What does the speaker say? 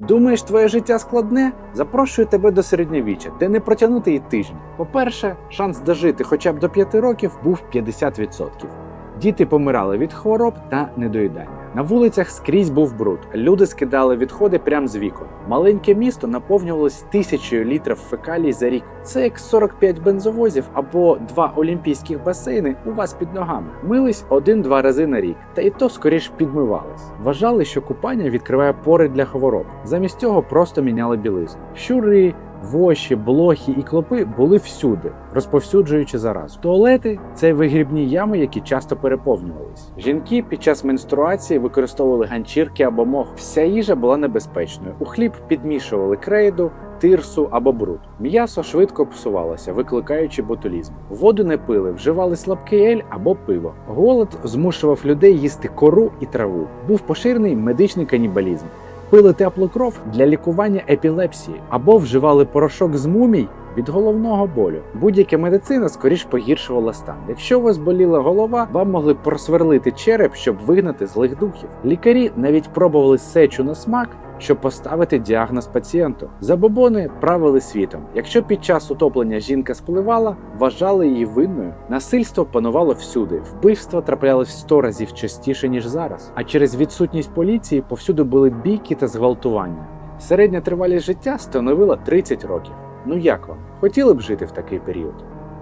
Думаєш, твоє життя складне? Запрошую тебе до середньовіччя, де не протягнути і тиждень. По-перше, шанс дожити хоча б до 5 років був 50%. Діти помирали від хвороб та недоїдання. На вулицях скрізь був бруд. Люди скидали відходи прямо з вікон. Маленьке місто наповнювалось тисячою літрів фекалій за рік. Це як 45 бензовозів або два олімпійських басейни у вас під ногами. Мились один-два рази на рік, та і то скоріш підмивались. Вважали, що купання відкриває пори для хвороб. Замість цього просто міняли білизну. Щури, воші, блохи і клопи були всюди, розповсюджуючи заразу. Туалети це вигрібні ями, які часто переповнювались. Жінки під час менструації використовували ганчірки або мох. Вся їжа була небезпечною. У хліб підмішували крейду, тирсу або бруд. М'ясо швидко псувалося, викликаючи ботулізм. Воду не пили, вживали слабкий ель або пиво. Голод змушував людей їсти кору і траву. Був поширений медичний канібалізм. Пили теплу кров для лікування епілепсії або вживали порошок з мумій від головного болю. Будь-яка медицина скоріш погіршувала стан. Якщо у вас боліла голова, вам могли просверлити череп, щоб вигнати злих духів. Лікарі навіть пробували сечу на смак. Щоб поставити діагноз пацієнту, забобони правили світом. Якщо під час утоплення жінка спливала, вважали її винною. Насильство панувало всюди. Вбивства траплялись 100 разів частіше ніж зараз. А через відсутність поліції повсюди були бійки та зґвалтування. Середня тривалість життя становила 30 років. Ну як вам? Хотіли б жити в такий період?